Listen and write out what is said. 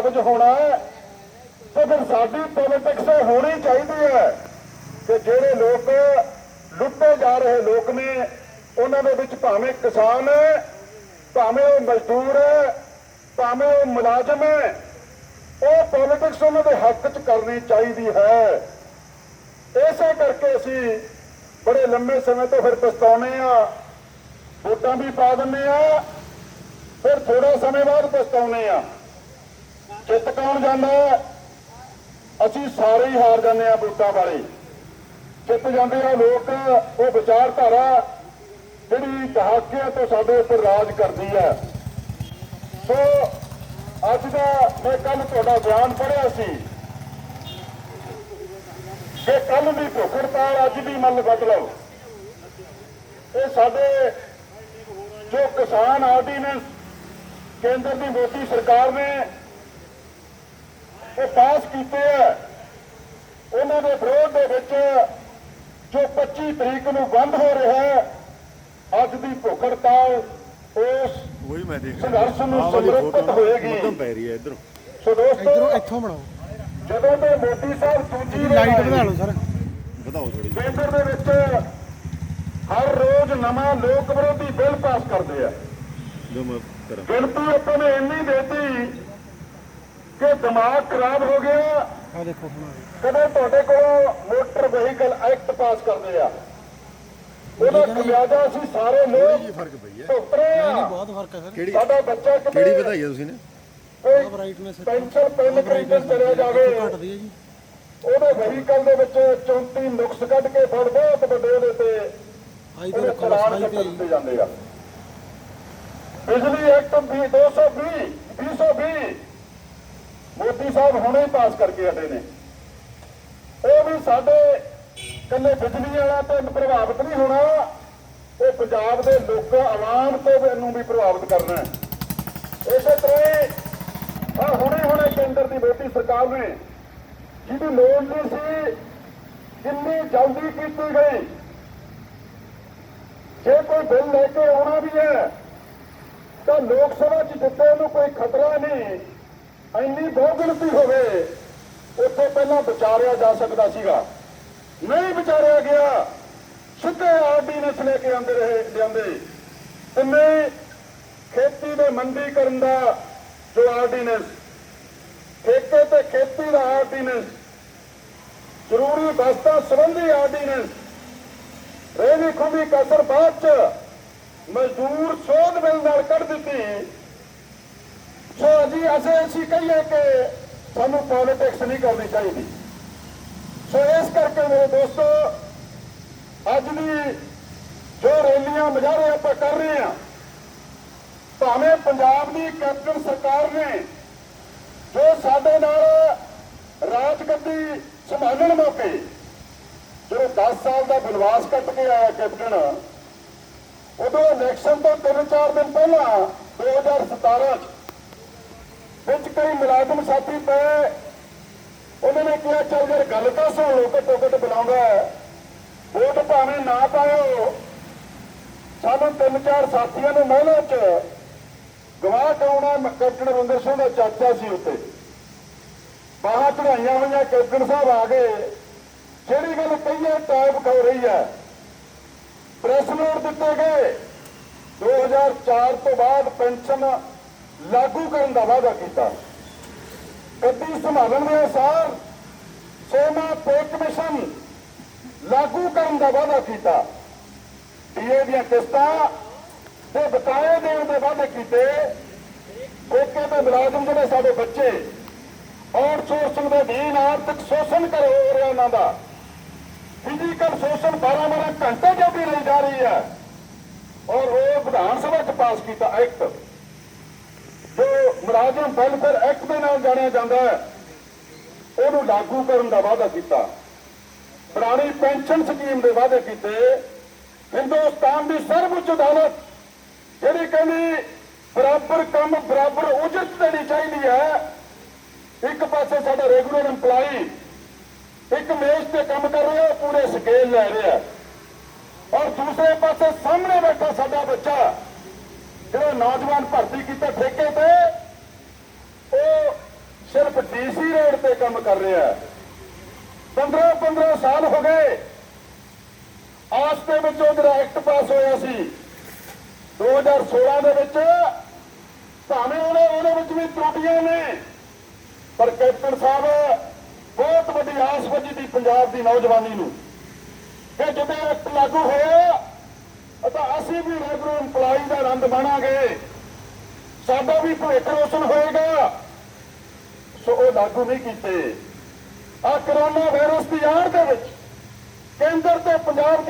ਕਾਬਜ ਹੋਣਾ ਤੇ ਫਿਰ ਸਾਡੀ ਪੋਲਿਟਿਕਸ ਹੋਣੀ ਚਾਹੀਦੀ ਹੈ ਕਿ ਜਿਹੜੇ ਲੋਕ ਲੁੱਟੇ ਜਾ ਰਹੇ ਲੋਕ ਨੇ, ਉਹਨਾਂ ਦੇ ਵਿੱਚ ਭਾਵੇਂ ਕਿਸਾਨ ਹੈ, ਭਾਵੇਂ ਉਹ ਮਜ਼ਦੂਰ ਹੈ, ਭਾਵੇਂ ਉਹ ਮੁਲਾਜ਼ਮ ਹੈ, ਉਹ ਪੋਲਿਟਿਕਸ ਉਹਨਾਂ ਦੇ ਹੱਕ 'ਚ ਕਰਨੀ ਚਾਹੀਦੀ ਹੈ। ਇਸੇ ਕਰਕੇ ਅਸੀਂ ਬੜੇ ਲੰਮੇ ਸਮੇਂ ਤੋਂ ਫਿਰ ਪਛਤਾਉਨੇ ਆ, ਵੋਟਾਂ ਵੀ ਪਾ ਦਿੰਨੇ ਆ, ਫਿਰ ਥੋੜੇ ਸਮੇਂ ਬਾਅਦ ਪਛਤਾਉਨੇ ਆ। ਚਿੱਤ ਕੌਣ ਜਾਂਦਾ ਅਸੀਂ ਸਾਰੇ ਹੀ ਹਾਰ ਜਾਂਦੇ ਆ ਵੋਟਾਂ ਵਾਲੇ। ਜਿੱਤ ਜਾਂਦੇ ਆ ਲੋਕ, ਉਹ ਵਿਚਾਰਧਾਰਾ ਜਿਹੜੀ ਦਹਾਕਿਆਂ ਤੋਂ ਸਾਡੇ ਉੱਪਰ ਰਾਜ ਕਰਦੀ ਹੈ। ਸੋ, ਅੱਜ ਦਾ ਮੈਂ ਕੱਲ ਤੁਹਾਡਾ ਬਿਆਨ ਪੜ੍ਹਿਆ ਸੀ ਕਿ ਕੱਲ ਦੀ ਭੁੱਖ ਹੜਤਾਲ, ਅੱਜ ਦੀ ਮੰਨ ਕੱਢ ਲਓ ਇਹ ਸਾਡੇ ਜੋ ਕਿਸਾਨ ਆਰਡੀਨੈਂਸ ਕੇਂਦਰ ਦੀ ਮੋਦੀ ਸਰਕਾਰ ਨੇ ਇਹ ਪਾਸ ਕੀਤੇ ਹੈ ਉਹਨਾਂ ਦੇ ਵਿਰੋਧ ਦੇ ਵਿੱਚ ਜੋ 25 ਤਰੀਕ ਨੂੰ ਬੰਦ ਹੋ ਰਿਹਾ ਹੈ ਅੱਜ ਦੀ ਭੁੱਖ ਹੜਤਾਲ ਉਸ ਉਹੀ ਮੈਂ ਦੇਖ ਸੰਘਰਸ਼ ਨੂੰ ਸਮਰਪਿਤ ਹੋਏਗੀ। ਮੱਧਮ ਪੈ ਰਹੀ ਹੈ ਇਧਰ। ਸੋ ਇਧਰੋਂ ਦੋਸਤੋ ਇੱਥੋਂ ਬਣਾਓ। ਜਦੋਂ ਤੇ ਮੋਦੀ ਸਾਹਿਬ ਦੂਜੀ ਲਾਈਟ ਵਧਾ ਲਓ ਸਰ। ਵਧਾਓ ਥੋੜੀ ਕੇਂਦਰ ਦੇ ਵਿੱਚ ਹਰ ਰੋਜ਼ ਨਵਾਂ ਲੋਕ ਵਿਰੋਧੀ ਬਿੱਲ ਪਾਸ ਕਰਦੇ ਆ। ਜੋ ਮੈਂ ਕਰਾਂ। ਗਿਣਤੀ ਆਪਾਂ ਨੇ ਇੰਨੀ ਦੇਤੀ ਕਿ ਦਿਮਾਗ ਖਰਾਬ ਹੋ ਗਿਆ। ਆ ਦੇਖੋ ਹੁਣ। ਕਦੇ ਤੁਹਾਡੇ ਕੋਲੋਂ ਮੋਟਰ ਵਹੀਕਲ ਐਕਟ ਪਾਸ ਕਰਦੇ ਆ। ਉਹਦਾ ਖਮਿਆਜਾ ਅਸੀਂ ਸਾਰੇ ਲੋਕ ਕੀ ਫ਼ਰਕ ਪਈ ਹੈ। ਨਹੀਂ ਬਹੁਤ ਫ਼ਰਕ ਹੈ ਸਰ। ਕਿਹੜੀ ਸਾਡਾ ਬੱਚਾ ਕਿਹੜੀ ਵਧਾਈ ਹੈ ਤੁਸੀਂ ਨੇ? ਕੋਈ ਬ੍ਰਾਈਟਨੈਸ ਪੈਨ ਖਰੀਦਣ ਚਲਿਆ ਜਾਵੇ। ਘਟਦੀ ਹੈ ਜੀ। ਉਹਦੇ ਵਹੀਕਲ ਦੇ ਵਿੱਚ 34 ਨੁਕਸ ਕੱਢ ਕੇ ਫੜ ਬਹੁਤ ਵੱਡੇ ਉਹਦੇ ਤੇ ਆਈ ਤੇ ਕੱਟ ਤੇ ਜਾਂਦੇ ਆ। ਬਿਜਲੀ ਐਕਟ ਵੀ 220 220 ਮੋਦੀ ਸਾਹਿਬ ਹੁਣੇ ਪਾਸ ਕਰਕੇ ਹਟੇ ਨੇ। ਉਹ ਵੀ ਸਾਡੇ ਕੱਲੇ ਬਿਜਲੀ ਵਾਲਾ ਤੇ ਪ੍ਰਭਾਵਿਤ ਨਹੀਂ ਹੋਣਾ, ਉਹ ਪੰਜਾਬ ਦੇ ਲੋਕਾਂ, ਆਵਾਮ ਤੋਂ ਵੀ ਵੀ ਪ੍ਰਭਾਵਿਤ ਕਰਨਾ ਹੈ। ਇਸੇ ਤਰ੍ਹਾਂ ਹੀ ਹੁਣੇ ਹੁਣੇ ਕੇਂਦਰ ਦੀ ਮੋਦੀ ਸਰਕਾਰ ਨੇ, ਜਿਹਦੀ ਲੋੜ ਨਹੀਂ ਸੀ ਕਿੰਨੀ ਜਲਦੀ ਕੀਤੀ ਗਈ, ਜੇ ਕੋਈ ਬਿੱਲ ਲੈ ਕੇ ਆਉਣਾ ਵੀ ਹੈ, ਤਾਂ ਲੋਕ ਸਭਾ 'ਚ ਜਿੱਤੇ ਨੂੰ ਕੋਈ ਖਤਰਾ ਨਹੀਂ। ਇੰਨੀ ਬਹੁਗਿਣਤੀ ਹੋਵੇ, ਉੱਥੇ ਪਹਿਲਾਂ ਵਿਚਾਰਿਆ ਜਾ ਸਕਦਾ ਸੀਗਾ। ਨਹੀਂ ਵਿਚਾਰਿਆ ਗਿਆ, ਸਿੱਧੇ ਆਰਡੀਨੈਂਸ ਲੈ ਕੇ ਆਂਦੇ ਰਹੇ ਲਿਆਂਦੇ ਤਿੰਨੇ ਖੇਤੀ ਦੇ ਮੰਡੀਕਰਨ ਦਾ ਜੋ ਆਰਡੀਨੈਂਸ, ਠੇਕੇ ਤੇ ਖੇਤੀ ਦਾ ਆਰਡੀਨੈਂਸ, ਜ਼ਰੂਰੀ ਵਸਤਾਂ ਸੰਬੰਧੀ ਆਰਡੀਨੈਂਸ ਰੇਵੀ ਖੁੰਦੀ ਕਸਰ ਬਾਅਦ ਚ ਮਜ਼ਦੂਰ ਸੋਧ ਬਿੱਲ ਨਾਲ ਕੱਢ ਦਿੱਤੀ। ਸੋ ਅਸੀਂ ਅਸੀਂ ਅਸੀਂ ਕਹੀਏ ਕਿ ਸਾਨੂੰ ਪੋਲਿਟਿਕਸ ਨਹੀਂ ਕਰਨੀ ਚਾਹੀਦੀ। ਸੋ ਇਸ ਕਰਕੇ ਮੇਰੇ ਦੋਸਤੋ, ਅੱਜ ਦੀ ਜੋ ਰੈਲੀਆਂ ਮੁਜ਼ਾਹਰੇ ਆਪਾਂ ਕਰ ਰਹੇ ਹਾਂ, ਭਾਵੇਂ ਪੰਜਾਬ ਦੀ ਕੈਪਟਨ ਸਰਕਾਰ ਨੇ ਜੋ ਸਾਡੇ ਨਾਲ ਰਾਜਗੱਦੀ ਸੰਭਾਲਣ ਮੌਕੇ ਜਦੋਂ 10 ਸਾਲ ਦਾ ਬਨਵਾਸ ਕੱਟ ਕੇ ਆਇਆ ਕੈਪਟਨ, ਉਦੋਂ ਇਲੈਕਸ਼ਨ ਤੋਂ 3-4 ਦਿਨ ਪਹਿਲਾਂ 2017 ਚ ਵਿੱਚ ਕਈ ਮੁਲਾਜ਼ਮ ਸਾਥੀ ਪਏ। ਉਹਨਾਂ ਨੇ ਕਿਹਾ, ਚੱਲ ਯਾਰ ਗੱਲ ਤਾਂ ਸੁਣ ਲੋ ਘੱਟੋ ਘੱਟ ਬੁਲਾਉਂਦਾ ਵੋਟ ਭਾਵੇਂ ਨਾ ਪਾਇਓ। ਸਾਨੂੰ ਤਿੰਨ ਚਾਰ ਸਾਥੀਆਂ ਨੂੰ ਮਹਿਲਾ ਚ ਗਵਾਹ ਕਰਾਉਣਾ ਕੈਪਟਨ ਅਮਰਿੰਦਰ ਸਿੰਘ ਦਾ ਚਾਚਾ ਸੀ ਉੱਤੇ ਬਾਹਾਂ ਚੜਾਈਆਂ ਹੋਈਆਂ ਕੈਪਟਨ ਸਾਹਿਬ ਆ ਗਏ। ਜਿਹੜੀ ਗੱਲ ਕਹੀਏ ਟਾਈਪ ਹੋ ਰਹੀ ਹੈ, ਪ੍ਰੈਸ ਨੋਟ ਦਿੱਤੇ ਗਏ। 2004 ਤੋਂ ਬਾਅਦ ਪੈਨਸ਼ਨ ਲਾਗੂ ਕਰਨ ਦਾ ਵਾਅਦਾ ਕੀਤਾ। ਗੱਦੀ ਸੰਭਾਲਣ ਦੇ ਅਨਸਾਰ ਸੇਮਾ ਪੇ ਕਮਿਸ਼ਨ ਲਾਗੂ ਕਰਨ ਦਾ ਵਾਅਦਾ ਕੀਤਾ। ਡੀਏ ਦੀਆਂ ਕਿਸ਼ਤਾਂ ਤੇ ਬਕਾਏ ਦੇਣ ਦੇ ਵਾਅਦੇ ਕੀਤੇ। ਠੇਕੇ ਦੇ ਮੁਲਾਜ਼ਮ ਜਿਹੜੇ ਸਾਡੇ ਬੱਚੇ ਆਊਟਸੋਰਸਿੰਗ ਦੇ ਅਧੀਨ ਆਰਥਿਕ ਸ਼ੋਸ਼ਣ ਕਰ ਹੋ ਰਿਹਾ ਉਹਨਾਂ ਦਾ। ਫਿਜ਼ੀਕਲ ਸ਼ੋਸ਼ਣ 12 12 ਘੰਟੇ ਜੋਗੀ ਲਈ ਜਾ ਰਹੀ ਹੈ। ਔਰ ਉਹ ਵਿਧਾਨ ਸਭਾ ਚ ਪਾਸ ਕੀਤਾ ਐਕਟ ਜੋ ਮੁਲਾਜ਼ਮ ਵੈਲਫੇਅਰ ਐਕਟ ਦੇ ਨਾਲ ਜਾਣਿਆ ਜਾਂਦਾ ਹੈ, ਉਹਨੂੰ ਲਾਗੂ ਕਰਨ ਦਾ ਵਾਅਦਾ ਕੀਤਾ। ਪੁਰਾਣੀ ਪੈਨਸ਼ਨ ਸਕੀਮ ਦੇ ਵਾਅਦੇ ਕੀਤੇ। ਹਿੰਦੁਸਤਾਨ ਦੀ ਸਰਵਉੱਚ ਅਦਾਲਤ, ਜਿਹੜੀ ਕਹਿੰਦੀ, ਬਰਾਬਰ ਕੰਮ ਬਰਾਬਰ ਉਜਰਤ ਦੇਣੀ ਚਾਹੀਦੀ ਹੈ। ਇੱਕ ਪਾਸੇ ਸਾਡਾ ਰੈਗੂਲਰ EMPLOYE ਇੱਕ ਮੇਜ਼ ਤੇ ਕੰਮ ਕਰ ਰਿਹਾ ਉਹ ਪੂਰੇ ਸਕੇਲ ਲੈ ਰਿਹਾ। ਔਰ ਦੂਸਰੇ ਪਾਸੇ ਸਾਹਮਣੇ ਬੈਠਾ ਸਾਡਾ ਬੱਚਾ, ਜਿਹੜਾ ਨੌਜਵਾਨ ਭਰਤੀ ਕੀਤਾ ਠੇਕੇ ਤੇ ਉਹ ਸਿਰਫ ਡੀਸੀ ਰੇਟ ਤੇ ਕੰਮ ਕਰ ਰਿਹਾ ਹੈ। 15 15 ਸਾਲ ਹੋ ਗਏ। ਆਸ ਦੇ ਵਿੱਚ ਉਹ ਜਿਹੜਾ ਐਕਟ ਪਾਸ ਹੋਇਆ ਸੀ 2016 ਦੇ ਵਿੱਚ, ਭਾਵੇਂ ਉਹਨੇ, ਉਹਦੇ ਵਿੱਚ ਵੀ ਤਰੁੱਟੀਆਂ ਨੇ, ਪਰ ਕੈਪਟਨ ਸਾਹਿਬ ਬਹੁਤ ਵੱਡੀ ਆਸ ਵੱਜੀ ਦੀ ਪੰਜਾਬ ਦੀ ਨੌਜਵਾਨੀ ਨੂੰ। ਕਿ ਜਦੋਂ ਐਕਟ ਲਾਗੂ ਹੋਇਆ, ਤਾਂ ਅਸੀਂ ਵੀ ਰੈਗੂਲਰ EMPLOYEE ਦਾ ਆਨੰਦ ਮਾਣਾਂਗੇ। ਸਾਡਾ ਵੀ ਭਵਿੱਖ ਰੋਸ਼ਨ ਹੋਏਗਾ। ਸੋ ਉਹ ਲਾਗੂ ਨਹੀਂ ਕੀਤੇ। ਆ ਕਰੋਨਾ ਵਾਇਰਸ ਦੀ ਆੜ ਦੇ ਵਿੱਚ ਕੇਂਦਰ ਤੇ ਪੰਜਾਬ ਦੀ